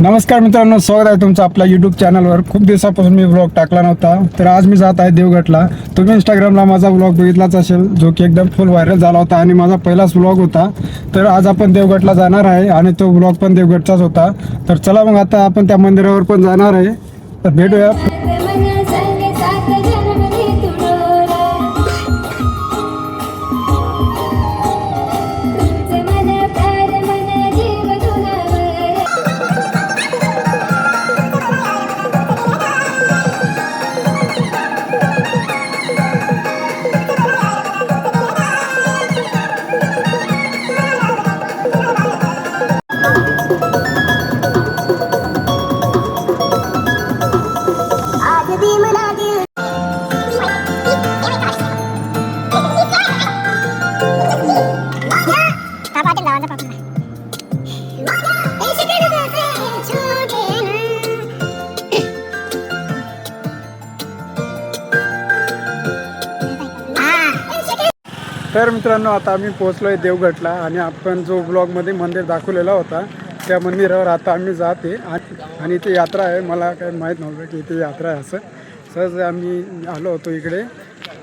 नमस्कार मित्रांनो स्वागत आहे तुमचं आपल्या यूट्यूब चॅनलवर खूप दिवसापासून मी ब्लॉग टाकला नव्हता तर आज मी जात आहे देवगडला. तुम्ही इंस्टाग्रामला माझा ब्लॉग बघितलाच असेल जो की एकदम फुल व्हायरल झाला होता आणि माझा पहिलाच ब्लॉग होता. तर आज आपण देवगडला जाणार आहे आणि तो ब्लॉग पण देवगडचाच होता. तर चला मग आता आपण त्या मंदिरावर पण जाणार आहे. तर भेटूया. तर मित्रांनो आता आम्ही पोहोचलो आहे देवगडला आणि आपण जो ब्लॉगमध्ये मंदिर दाखवलेला होता त्या मंदिरावर आता आम्ही जाते आणि आणि इथे यात्रा आहे. मला काही माहीत नव्हतं की इथे यात्रा आहे असं. सहज आम्ही आलो होतो इकडे.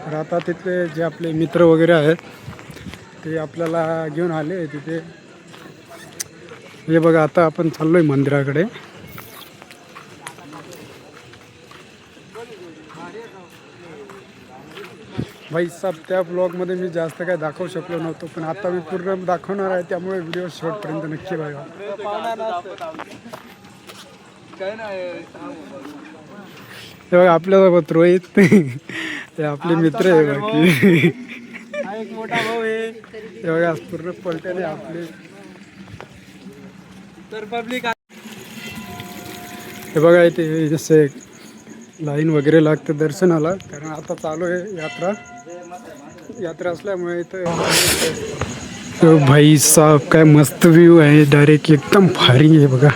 तर आता तिथले जे आपले मित्र वगैरे आहेत ते आपल्याला घेऊन आले तिथे. हे बघा आता आपण चाललो आहे मंदिराकडे. भाई साहेब त्या ब्लॉगमध्ये मी जास्त काय दाखवू शकलो नव्हतो पण आता मी पूर्ण दाखवणार आहे त्यामुळे व्हिडिओ शेवटपर्यंत नक्की बघा. हे बघा आपल्यासोबत रोहित हे आपले मित्र आहे बाकी. एक मोठा भाऊ आहे. हे बघा पूर्ण पलट्याने आपले. तर पब्लिक हे बघा इथे जसे लाईन वगैरे लागते दर्शनाला कारण आता चालू आहे यात्रा. यात्रा असल्यामुळे इथं तो भाई साहब काय मस्त व्ह्यू आहे. डायरेक्ट एकदम भारी आहे बघा.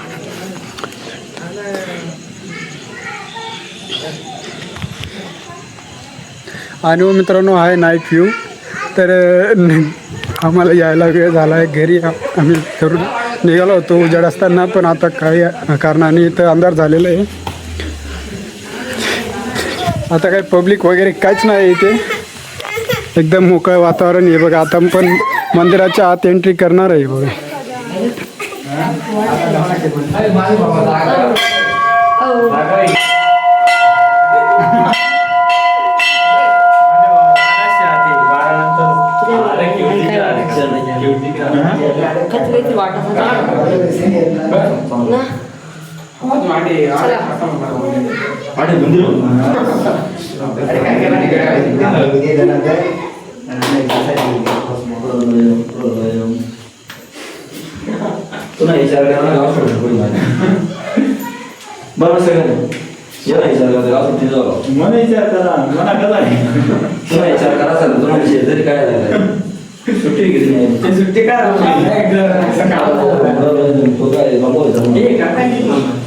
आणि मग मित्रांनो आहे नाईट व्ह्यू तर आम्हाला यायला वेळ झाला आहे घरी आम्ही करून निघालो होतो उजाड असताना पण आता काही कारणाने इथं अंधार झालेलं आहे. आता काही पब्लिक वगैरे काहीच नाही इथे. एकदम मोकळं वातावरण आहे बघा. आता पण मंदिराच्या आत एंट्री करणार आहे बघा. पुन्हा विचार करा बरं सगळं जेव्हा विचार गाव सुट्टी जाऊ मला विचार करा मला कसा पुन्हा विचार करा सर तुम्हाला शेजारी काय झालं सुट्टी किती नाही ते सुट्टी काय तो काय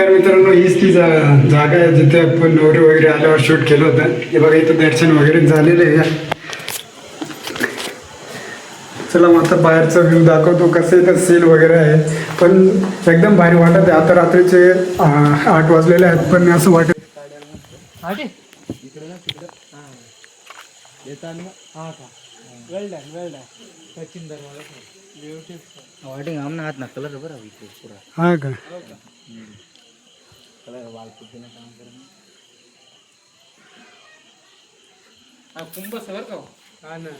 तर मित्रांनो हीच ती जा जागा आहे जिथे आपण नवरी वगैरे आल्यावर शूट केलं होतं. हे बघा इथं दर्शन वगैरे झालेलं आहे. चला मग आता बाहेरचा व्ह्यू दाखवतो कसं इथं सील वगैरे आहे. पण एकदम भारी वाटत आहे. आता रात्रीचे आठ वाजलेले आहेत पण असं वाटत हा का? कुंभ सर का हा? ना.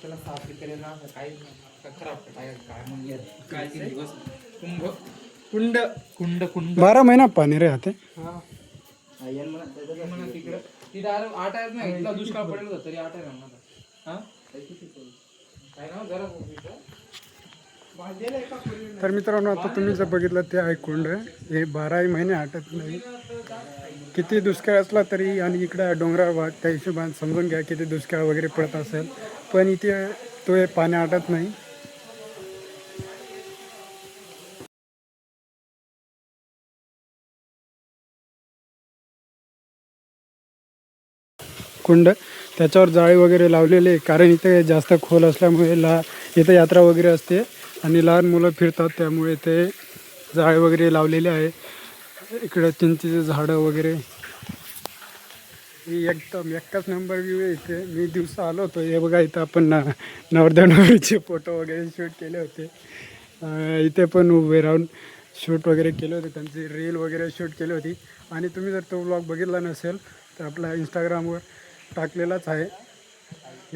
त्याला साफ केले ना काही खराब काय काय म्हणजे काय दिवस? कुंभ. कुंड. कुंड कुंड. बारा महिना पाणी रे हाते म्हणा तिकडं तिथं आठ आहेत ना इथला दुष्काळ पडेल होता तरी आठ आहे म्हणा हा? काय ना जरा तर मित्रांनो आता तुम्ही जर बघितलं ते आहे कुंड हे बाराही महिने हटत नाही. किती दुष्काळ असला तरी आणि इकडं डोंगराळ भाग त्या हिशोबाने समजून घ्या किती दुष्काळ वगैरे पडत असेल. पण इथे तो हे पाणी आटत नाही. कुंड त्याच्यावर जाळी वगैरे लावलेले कारण इथे जास्त खोल असल्यामुळे ला इथे यात्रा वगैरे असते. आणि लहान मुलं फिरतात त्यामुळे ते जाळे वगैरे लावलेले आहे. इकडे चिंचेचे झाडं वगैरे. ही एकदम एकच नंबर व्ह्यू आहे इथे मी दिवसा आलो होतो. हे बघा इथं आपण न नवरदेव फोटो वगैरे शूट केले होते. इथे पण उभे राहून शूट वगैरे केले होते. त्यांची रील वगैरे शूट केली होती. आणि तुम्ही जर तो ब्लॉग बघितला नसेल तर आपला इंस्टाग्रामवर टाकलेलाच आहे.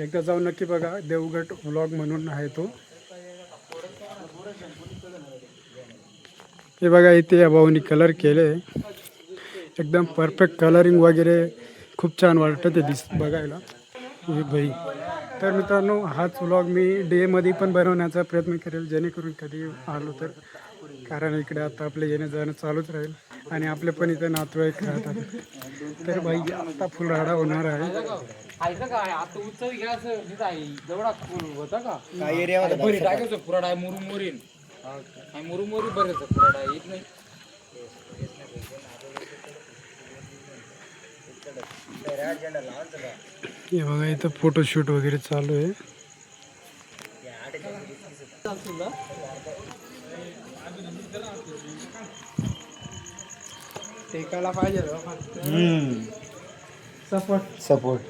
एकदा जाऊन नक्की बघा देवगड ब्लॉग म्हणून आहे तो. हे बघा इथे या भाऊनी कलर केले. एकदम परफेक्ट कलरिंग वगैरे खूप छान वाटतं ते दिस बघायला. हे भाई तर मित्रांनो हाच व्लॉग मी डेमध्ये पण बनवण्याचा प्रयत्न करेल. जेणेकरून कधी आलो तर. कारण इकडे आता आपलं येणं जाणं चालूच राहील. आणि आपले पण इथे नातेवाईक राहतात. तर भाई आता फुलराडा होणार आहे. आणि मुरुम मोरी बरेच पुराडा आहे येत नाही. हे बघा इथं फोटोशूट वगैरे चालू आहे. टेकायला पाहिजे सपोर्ट. सपोर्ट.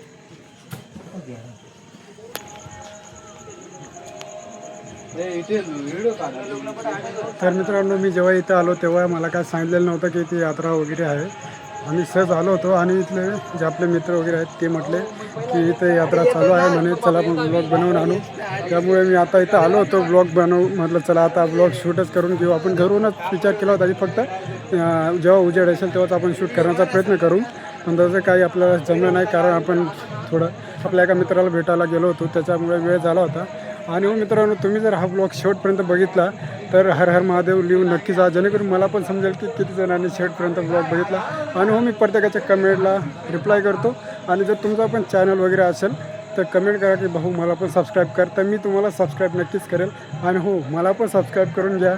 तर मित्रांनो मी जेव्हा इथं आलो तेव्हा मला काय सांगितलेलं नव्हतं की इथे यात्रा वगैरे आहे. आम्ही सहज आलो होतो आणि इथले जे आपले मित्र वगैरे आहेत ते म्हटले की इथे यात्रा चालू आहे म्हणे चला ब्लॉग बनवून आणू. त्यामुळे मी आता इथं आलो होतो ब्लॉग बनवू म्हटलं चला आता ब्लॉग शूटच करून घेऊ. आपण घरूनच विचार केला होता की फक्त जेव्हा उजेड असेल तेव्हाच आपण शूट करण्याचा प्रयत्न करू. पण तसं काही आपल्याला जमलं नाही कारण आपण थोडं आपल्या एका मित्राला भेटायला गेलो होतो त्याच्यामुळे वेळ झाला होता. आणि हो मित्रांनो तुम्ही जर हा ब्लॉग शेवटपर्यंत बघितला तर हर हर महादेव लिहून नक्की जा. जेणेकरून मला पण समजेल की किती जणांनी शेवटपर्यंत ब्लॉग बघितला. आणि हो मी प्रत्येकाच्या कमेंटला रिप्लाय करतो. आणि जर तुमचा पण चॅनल वगैरे असेल तर कमेंट करा की भाऊ मला पण सबस्क्राईब कर. तर मी तुम्हाला सबस्क्राईब नक्कीच करेल. आणि हो मला पण सबस्क्राईब करून घ्या.